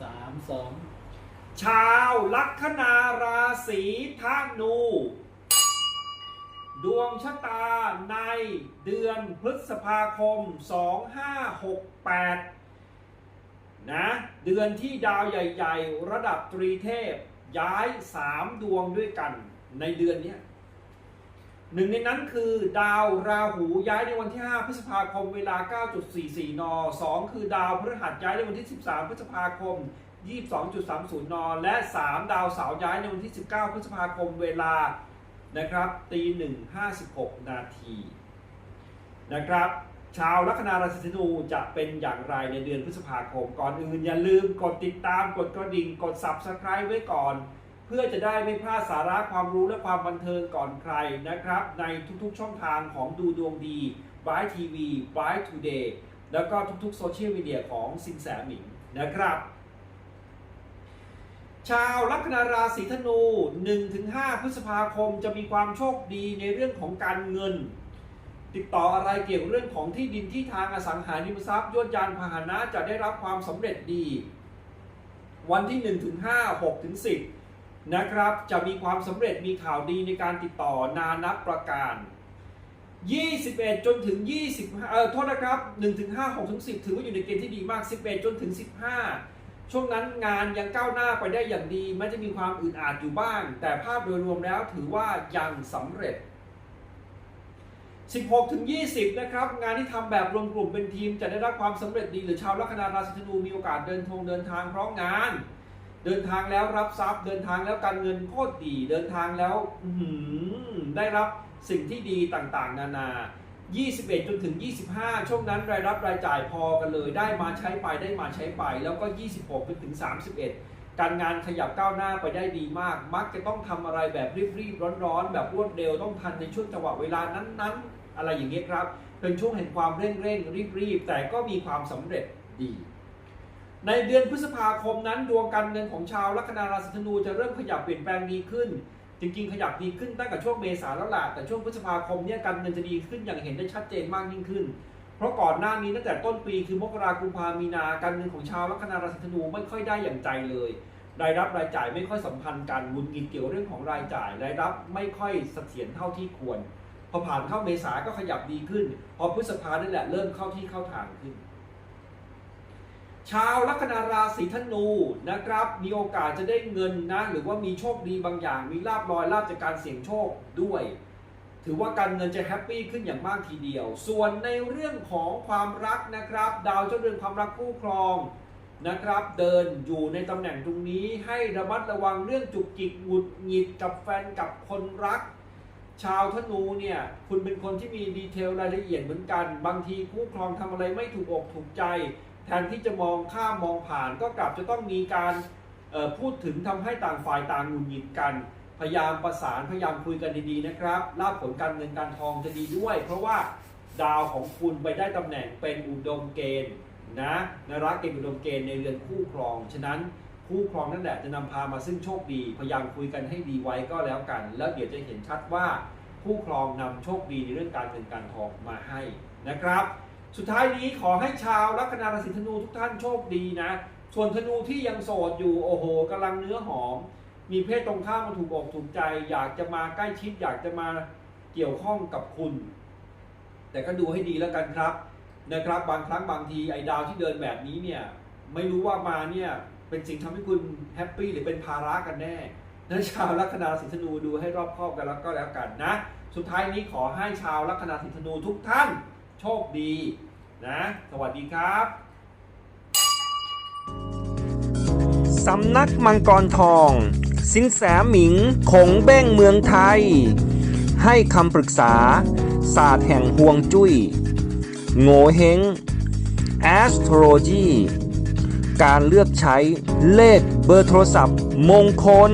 สามสองชาวลัคนาราศีธนู ดวงชะตาในเดือนพฤษภาคม 2568 นะ เดือนที่ดาวใหญ่ ๆ ระดับตรีเทพ ย้าย 3 ดวงด้วยกันในเดือนนี้ หนึ่งในนั้นคือดาวราหูย้ายในวันที่ 5 พฤษภาคมเวลา 9.44 น 2 คือดาวพฤหัสย้ายในวันที่ 13 พฤษภาคม 22.30 น และ 3 ดาวเสาร์ย้ายในวันที่ 19 พฤษภาคมเวลานะครับตี1 56นาทีนะครับ ชาวลัคนาราศีธนูจะเป็นอย่างไรในเดือนพฤษภาคม ก่อนอื่นอย่าลืมกดติดตามกดกระดิ่งกด Subscribe ไว้ก่อน พื่อจะได้ไม่พลาดสาระความรู้และความบันเทิงก่อนใครนะครับ ในทุกๆช่องทางของดูดวงดีบายทีวีบายทูเดย์แล้วก็ทุกๆโซเชียลมีเดียของสินแสหมิงนะครับชาวลัคนาราศีธนู 1-5 พฤษภาคมจะมีความโชคดีในเรื่องของการเงิน ติดต่ออะไรเกี่ยวกับเรื่องของที่ดินที่ทางอสังหาริมทรัพย์ยวดยานพาหนะจะได้รับความสำเร็จดี วันที่ 1-5 6-10 นะครับ จะมีความสำเร็จมีข่าวดีในการติดต่อนานับประการ 21 จนถึง25เอ่อโทษนะครับ1ถึง5 6ถึง10 ถือว่าอยู่ในเกณฑ์ที่ดีมาก 11 จนถึง 15 ช่วงนั้นงานยังก้าวหน้าไปได้อย่างดีแม้จะมีความอึดอัดอยู่บ้าง แต่ภาพโดยรวมแล้วถือว่ายังสำเร็จ 16ถึง20 นะครับ งานที่ทำแบบรวมกลุ่มเป็นทีมจะได้รับความสำเร็จดี หรือชาวลัคนาราศีธนูมีโอกาสเดินทงเดินทางเพราะงาน เดินทางแล้วรับทรัพย์ เดินทางแล้วการเงินโคตรดีเดินทางแล้วได้รับสิ่งที่ดีต่างๆ นานา 21 จนถึง 25 ช่วงนั้นรายรับรายจ่ายพอกันเลย ได้มาใช้ไปได้มาใช้ไป แล้วก็ 26ไปถึง 31 การงานขยับก้าวหน้าไปได้ดีมาก มักจะต้องทำอะไรแบบรีบๆร้อนๆ แบบรวดเร็วต้องทันในช่วงจังหวะเวลานั้นๆ อะไรอย่างเงี้ยครับ เป็นช่วงแห่งความเร่งเร่งรีบๆแต่ก็มีความสำเร็จดี ในเดือนพฤษภาคมนั้นดวงการเงินของชาวลัคนาราศีธนูจะเริ่มขยับเปลี่ยนแปลงดีขึ้น จริงๆ ขยับดีขึ้นตั้งแต่ช่วงเมษาแล้วล่ะแต่ช่วงพฤษภาคมเนี่ยการเงินจะดีขึ้นอย่างเห็นได้ชัดเจนมากยิ่งขึ้น เพราะก่อนหน้านี้ตั้งแต่ต้นปีคือมกราคมกุมภามีนาการเงินของชาวลัคนาราศีธนูไม่ค่อยได้อย่างใจเลยรายรับรายจ่ายไม่ค่อยสัมพันธ์กันหงุนงิดเกี่ยวเรื่องของรายจ่ายรายรับไม่ค่อยเสถียรเท่าที่ควร พอผ่านเข้าเมษาก็ขยับดีขึ้น พอพฤษภานี่แหละเริ่มเข้าที่เข้าทางขึ้น ชาวลัคนาราศีธนูนะครับ มีโอกาสจะได้เงินนะ หรือว่ามีโชคดีบางอย่าง มีลาบลอยลาบจากการเสี่ยงโชคด้วย ถือว่าการเงินจะแฮปปี้ขึ้นอย่างมากทีเดียว ส่วนในเรื่องของความรักนะครับ ดาวเจ้าเรือนความรักคู่ครองนะครับ เดินอยู่ในตำแหน่งตรงนี้ให้ระมัดระวังเรื่องจุกจิกหงุดหงิดกับแฟนกับคนรัก ชาวธนูเนี่ยคุณเป็นคนที่มีดีเทลรายละเอียดเหมือนกัน บางทีคู่ครองทำอะไรไม่ถูกอกถูกใจ แทนที่จะมองข้ามมองผ่านก็กลับจะต้องมีการพูดถึงทำให้ต่างฝ่ายต่างหงุดหงิดกัน พยายามประสานพยายามคุยกันดีๆนะครับลาบผลการเงินการทองจะดีด้วย เพราะว่าดาวของคุณไปได้ตำแหน่งเป็นอุดมเกณฑ์นะนรักเกณฑ์อุดมเกณฑ์ในเรือนคู่ครอง ฉะนั้นคู่ครองนั่นแหละจะนำพามาซึ่งโชคดี พยายามคุยกันให้ดีไว้ก็แล้วกัน แล้วเดี๋ยวจะเห็นชัดว่าคู่ครองนำโชคดีในเรื่องการเงินการทองมาให้นะครับ สุดท้ายนี้ขอให้ชาวลัคนาราศีธนูทุกท่านโชคดีนะ ส่วนธนูที่ยังโสดอยู่โอ้โหกำลังเนื้อหอม มีเพศตรงข้ามมาถูกอกถูกใจ อยากจะมาใกล้ชิดอยากจะมาเกี่ยวข้องกับคุณ แต่ก็ดูให้ดีแล้วกันครับนะครับ บางครั้งบางทีไอ้ดาวที่เดินแบบนี้เนี่ยไม่รู้ว่ามาเนี่ยเป็นสิ่งทำให้คุณแฮปปี้หรือเป็นภาระกันแน่นั้นชาวลัคนาราศีธนูดูให้รอบคอบกันแล้วก็แล้วกันนะ สุดท้ายนี้ขอให้ชาวลัคนาราศีธนูทุกท่าน โชคดี นะ สวัสดีครับสำนักมังกรทอง สินแสหมิงคงเบ้งเมืองไทย ให้คำปรึกษา ศาสตร์แห่งห่วงจุย้ย โงเฮง astrology การเลือกใช้เลขเบอร์โทรศัพท์มงคล